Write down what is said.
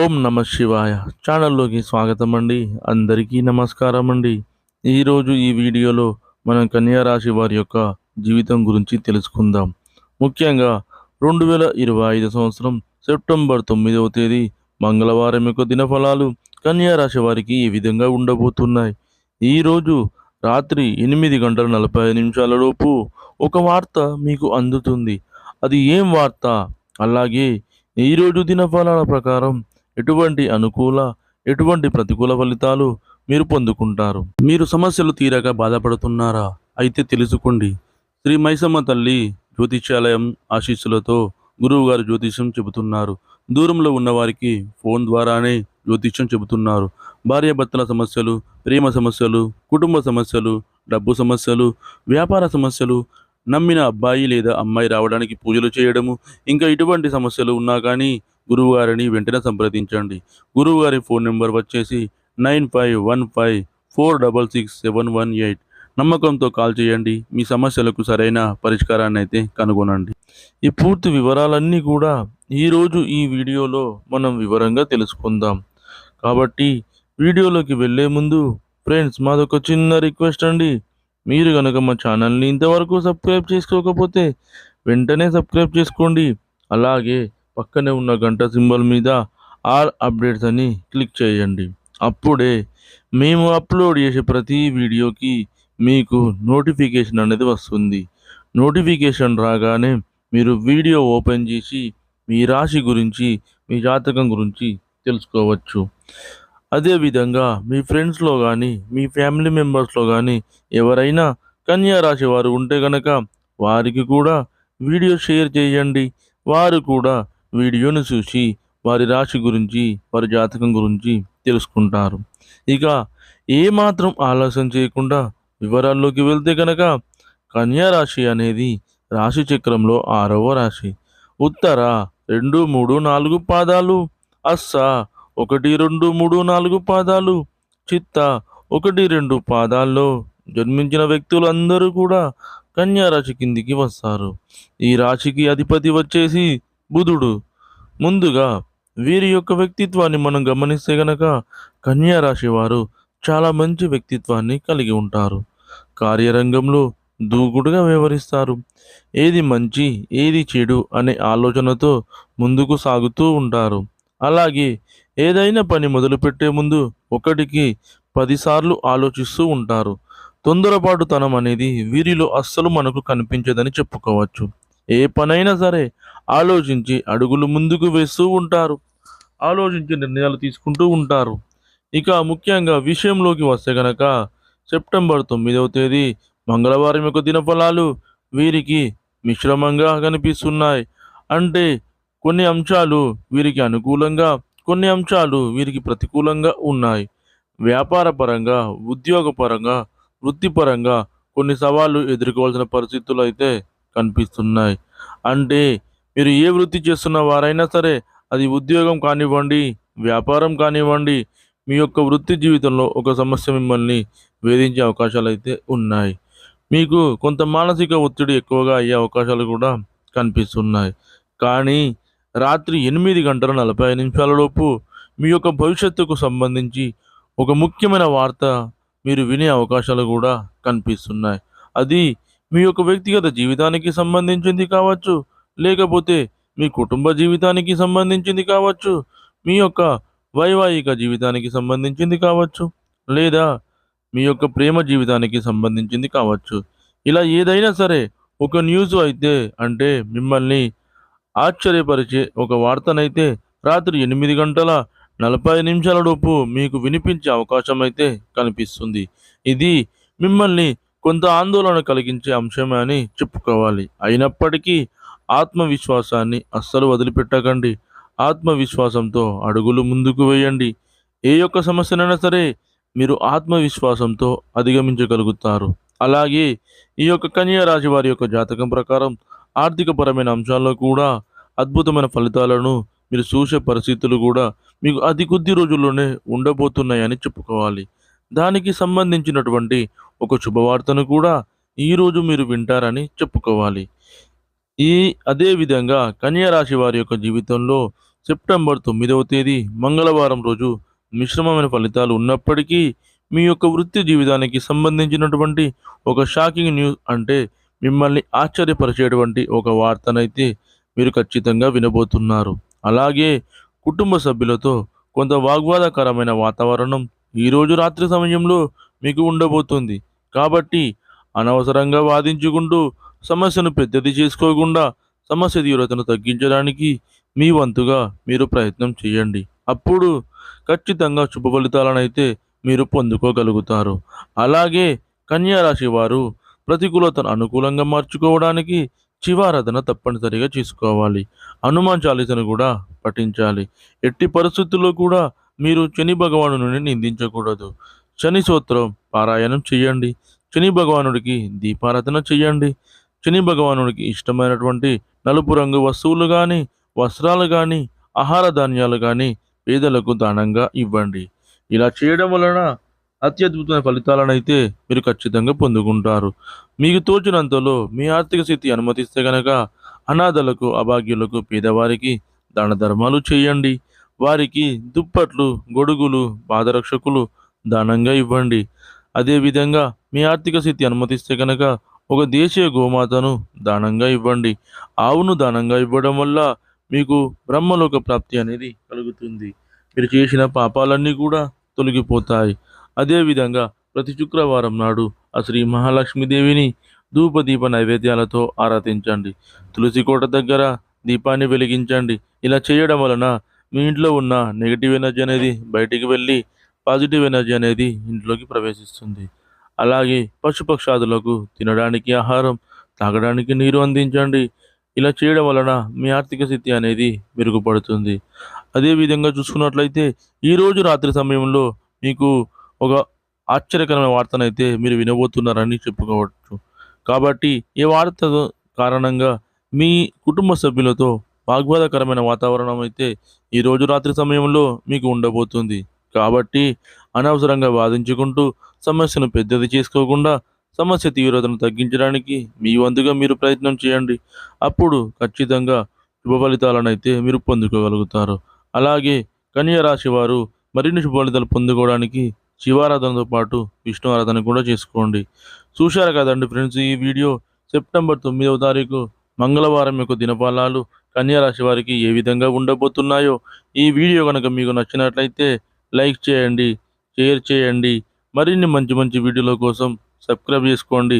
ఓం నమ శివాయ ఛానల్లోకి స్వాగతం అండి అందరికీ నమస్కారం అండి ఈరోజు ఈ వీడియోలో మనం కన్యా రాశి వారి యొక్క జీవితం గురించి తెలుసుకుందాం. ముఖ్యంగా రెండు వేల ఇరవై ఐదు సంవత్సరం సెప్టెంబర్ తొమ్మిదవ తేదీ మంగళవారం యొక్క దినఫలాలు కన్యా రాశి వారికి ఈ విధంగా ఉండబోతున్నాయి. ఈరోజు రాత్రి ఎనిమిది గంటల నలభై ఐదు ఒక వార్త మీకు అందుతుంది. అది ఏం వార్త? అలాగే ఈరోజు దినఫలాల ప్రకారం ఎటువంటి అనుకూల ఎటువంటి ప్రతికూల ఫలితాలు మీరు పొందుకుంటారు? మీరు సమస్యలు తీరక బాధపడుతున్నారా? అయితే తెలుసుకోండి. శ్రీ మైసమ్మ తల్లి జ్యోతిష్యాలయం ఆశీస్సులతో గురువుగారు జ్యోతిష్యం చెబుతున్నారు. దూరంలో ఉన్నవారికి ఫోన్ ద్వారానే జ్యోతిష్యం చెబుతున్నారు. భార్యాభర్తల సమస్యలు ప్రేమ సమస్యలు కుటుంబ సమస్యలు డబ్బు సమస్యలు వ్యాపార సమస్యలు నమ్మిన అబ్బాయి లేదా అమ్మాయి రావడానికి పూజలు చేయడము ఇంకా ఇటువంటి సమస్యలు ఉన్నా కానీ గురువుగారిని వెంటనే సంప్రదించండి. గురువుగారి ఫోన్ నెంబర్ వచ్చేసి nine five one five four double six seven one eight. నమ్మకంతో కాల్ చేయండి. మీ సమస్యలకు సరైన పరిష్కారాన్ని అయితే కనుగొనండి. ఈ పూర్తి వివరాలన్నీ కూడా ఈరోజు ఈ వీడియోలో మనం వివరంగా తెలుసుకుందాం. కాబట్టి వీడియోలోకి వెళ్ళే ముందు ఫ్రెండ్స్ మాదొక చిన్న రిక్వెస్ట్ అండి. మీరు కనుక మా ఛానల్ని ఇంతవరకు సబ్స్క్రైబ్ చేసుకోకపోతే వెంటనే సబ్స్క్రైబ్ చేసుకోండి. అలాగే పక్కనే ఉన్న గంట సింబల్ మీద ఆల్ అప్డేట్స్ అని క్లిక్ చేయండి. అప్పుడే మేము అప్లోడ్ చేసే ప్రతి వీడియోకి మీకు నోటిఫికేషన్ అనేది వస్తుంది. నోటిఫికేషన్ రాగానే మీరు వీడియో ఓపెన్ చేసి మీ రాశి గురించి మీ జాతకం గురించి తెలుసుకోవచ్చు. అదేవిధంగా మీ ఫ్రెండ్స్లో కానీ మీ ఫ్యామిలీ మెంబర్స్లో కానీ ఎవరైనా కన్యా రాశి వారు ఉంటే కనుక వారికి కూడా వీడియో షేర్ చేయండి. వారు కూడా వీడియోను చూసి వారి రాశి గురించి వారి జాతకం గురించి తెలుసుకుంటారు. ఇక ఏమాత్రం ఆలస్యం చేయకుండా వివరాల్లోకి వెళ్తే కనుక కన్యా రాశి అనేది రాశి చక్రంలో ఆరవ రాశి. ఉత్తర రెండు మూడు నాలుగు పాదాలు అస్స ఒకటి రెండు మూడు నాలుగు పాదాలు. చిత్త ఒకటి రెండు పాదాల్లో జన్మించిన వ్యక్తులందరూ కూడా కన్యా రాశి కిందికి వస్తారు. ఈ రాశికి అధిపతి వచ్చేసి బుధుడు. ముందుగా వీరి యొక్క వ్యక్తిత్వాన్ని మనం గమనిస్తే గనక కన్యా రాశి వారు చాలా మంచి వ్యక్తిత్వాన్ని కలిగి ఉంటారు. కార్యరంగంలో దూకుడుగా వ్యవహరిస్తారు. ఏది మంచి ఏది చెడు అనే ఆలోచనతో ముందుకు సాగుతూ ఉంటారు. అలాగే ఏదైనా పని మొదలుపెట్టే ముందు ఒకటికి పదిసార్లు ఆలోచిస్తూ ఉంటారు. తొందరపాటుతనం అనేది వీరిలో అస్సలు మనకు కనిపించదని చెప్పుకోవచ్చు. ఏ పనైనా సరే ఆలోచించి అడుగులు ముందుకు వేస్తూ ఉంటారు. ఆలోచించి నిర్ణయాలు తీసుకుంటూ ఉంటారు. ఇక ముఖ్యంగా విషయంలోకి వస్తే గనక సెప్టెంబర్ తొమ్మిదవ తేదీ మంగళవారం యొక్క దినఫలాలు వీరికి మిశ్రమంగా కనిపిస్తున్నాయి. అంటే కొన్ని అంశాలు వీరికి అనుకూలంగా కొన్ని అంశాలు వీరికి ప్రతికూలంగా ఉన్నాయి. వ్యాపార పరంగా ఉద్యోగపరంగా వృత్తిపరంగా కొన్ని సవాళ్ళు ఎదుర్కోవాల్సిన పరిస్థితులు అయితే కనిపిస్తున్నాయి. అంటే మీరు ఏ వృత్తి చేస్తున్న వారైనా సరే అది ఉద్యోగం కానివ్వండి వ్యాపారం కానివ్వండి మీ యొక్క వృత్తి జీవితంలో ఒక సమస్య మిమ్మల్ని వేధించే అవకాశాలు అయితే ఉన్నాయి. మీకు కొంత మానసిక ఒత్తిడి ఎక్కువగా అయ్యే అవకాశాలు కూడా కనిపిస్తున్నాయి. కానీ రాత్రి ఎనిమిది గంటల నలభై నిమిషాలలోపు మీ యొక్క భవిష్యత్తుకు సంబంధించి ఒక ముఖ్యమైన వార్త మీరు వినే అవకాశాలు కూడా కనిపిస్తున్నాయి. అది మీ యొక్క వ్యక్తిగత జీవితానికి సంబంధించింది కావచ్చు లేకపోతే మీ కుటుంబ జీవితానికి సంబంధించింది కావచ్చు మీ యొక్క వైవాహిక జీవితానికి సంబంధించింది కావచ్చు లేదా మీ యొక్క ప్రేమ జీవితానికి సంబంధించింది కావచ్చు. ఇలా ఏదైనా సరే ఒక న్యూస్ అయితే అంటే మిమ్మల్ని ఆశ్చర్యపరిచే ఒక వార్తనైతే రాత్రి ఎనిమిది గంటల నలభై నిమిషాల లోపు మీకు వినిపించే అవకాశం అయితే కనిపిస్తుంది. ఇది మిమ్మల్ని కొంత ఆందోళన కలిగించే అంశమే అని చెప్పుకోవాలి. అయినప్పటికీ ఆత్మవిశ్వాసాన్ని అస్సలు వదిలిపెట్టకండి. ఆత్మవిశ్వాసంతో అడుగులు ముందుకు వేయండి. ఏ యొక్క సమస్యనైనా సరే మీరు ఆత్మవిశ్వాసంతో అధిగమించగలుగుతారు. అలాగే ఈ యొక్క కన్యా రాశి వారి యొక్క జాతకం ప్రకారం ఆర్థికపరమైన అంశాల్లో కూడా అద్భుతమైన ఫలితాలను మీరు చూసే పరిస్థితులు కూడా మీకు అతి కొద్ది రోజుల్లోనే ఉండబోతున్నాయని చెప్పుకోవాలి. దానికి సంబంధించినటువంటి ఒక శుభవార్తను కూడా ఈరోజు మీరు వింటారని చెప్పుకోవాలి. ఈ అదేవిధంగా కన్యా రాశి వారి యొక్క జీవితంలో సెప్టెంబర్ తొమ్మిదవ తేదీ మంగళవారం రోజు మిశ్రమమైన ఫలితాలు ఉన్నప్పటికీ మీ యొక్క వృత్తి జీవితానికి సంబంధించినటువంటి ఒక షాకింగ్ న్యూస్ అంటే మిమ్మల్ని ఆశ్చర్యపరిచేటువంటి ఒక వార్తనైతే మీరు ఖచ్చితంగా వినబోతున్నారు. అలాగే కుటుంబ సభ్యులతో కొంత వాగ్వాదకరమైన వాతావరణం ఈరోజు రాత్రి సమయంలో మీకు ఉండబోతుంది. కాబట్టి అనవసరంగా వాదించుకుంటూ సమస్యను పెద్దది చేసుకోకుండా సమస్య తీవ్రతను తగ్గించడానికి మీ వంతుగా మీరు ప్రయత్నం చేయండి. అప్పుడు ఖచ్చితంగా శుభ ఫలితాలనైతే అయితే మీరు పొందుకోగలుగుతారు. అలాగే కన్యారాశి వారు ప్రతికూలతను అనుకూలంగా మార్చుకోవడానికి శివారాధన తప్పనిసరిగా చేసుకోవాలి. హనుమాన్ చాలీసను కూడా పఠించాలి. ఎట్టి పరిస్థితుల్లో కూడా మీరు శని భగవాను నిందించకూడదు. శని సూత్రం పారాయణం చేయండి. శని భగవానుడికి దీపారాధన చేయండి. శని భగవానుడికి ఇష్టమైనటువంటి నలుపు రంగు వస్తువులు కానీ వస్త్రాలు కానీ ఆహార ధాన్యాలు కానీ పేదలకు దానంగా ఇవ్వండి. ఇలా చేయడం వలన అత్యద్భుతమైన ఫలితాలను అయితే మీరు ఖచ్చితంగా పొందుకుంటారు. మీకు తోచినంతలో మీ ఆర్థిక స్థితి అనుమతిస్తే కనుక అనాథలకు అభాగ్యులకు పేదవారికి దాన ధర్మాలు చేయండి. వారికి దుప్పట్లు గొడుగులు పాదరక్షకులు దానంగా ఇవ్వండి. అదేవిధంగా మీ ఆర్థిక స్థితి అనుమతిస్తే కనుక ఒక దేశీయ గోమాతను దానంగా ఇవ్వండి. ఆవును దానంగా ఇవ్వడం వల్ల మీకు బ్రహ్మలోక ప్రాప్తి అనేది కలుగుతుంది. మీరు చేసిన పాపాలన్నీ కూడా తొలగిపోతాయి. అదేవిధంగా ప్రతి శుక్రవారం నాడు ఆ శ్రీ మహాలక్ష్మీదేవిని ధూపదీప నైవేద్యాలతో ఆరాధించండి. తులసి కోట దగ్గర దీపాన్ని వెలిగించండి. ఇలా చేయడం వలన మీ ఇంట్లో ఉన్న నెగిటివ్ ఎనర్జీ అనేది బయటికి వెళ్ళి పాజిటివ్ ఎనర్జీ అనేది ఇంట్లోకి ప్రవేశిస్తుంది. అలాగే పశుపక్షాదులకు తినడానికి ఆహారం తాగడానికి నీరు అందించండి. ఇలా చేయడం వలన మీ ఆర్థిక స్థితి అనేది మెరుగుపడుతుంది. అదేవిధంగా చూసుకున్నట్లయితే ఈరోజు రాత్రి సమయంలో మీకు ఒక ఆశ్చర్యకరమైన వార్తనైతే మీరు వినబోతున్నారని చెప్పుకోవచ్చు. కాబట్టి ఈ వార్త కారణంగా మీ కుటుంబ సభ్యులతో వాగ్వాదకరమైన వాతావరణం అయితే ఈరోజు రాత్రి సమయంలో మీకు ఉండబోతుంది. కాబట్టి అనవసరంగా వాదించుకుంటూ సమస్యను పెద్దది చేసుకోకుండా సమస్య తీవ్రతను తగ్గించడానికి మీ వంతుగా మీరు ప్రయత్నం చేయండి. అప్పుడు ఖచ్చితంగా శుభ ఫలితాలను అయితే మీరు పొందుకోగలుగుతారు. అలాగే కన్యా రాశి వారు మరిన్ని శుభ ఫలితాలు పొందుకోవడానికి శివారాధనతో పాటు విష్ణు ఆరాధన కూడా చేసుకోండి. చూశారు కదండి ఫ్రెండ్స్ ఈ వీడియో సెప్టెంబర్ తొమ్మిదవ తారీఖు మంగళవారం యొక్క దినఫలాలు కన్యా రాశి వారికి ఏ విధంగా ఉండబోతున్నాయో ఈ వీడియో కనుక మీకు నచ్చినట్లయితే లైక్ చేయండి షేర్ చేయండి. మరిన్ని మంచి మంచి వీడియోల కోసం సబ్స్క్రైబ్ చేసుకోండి.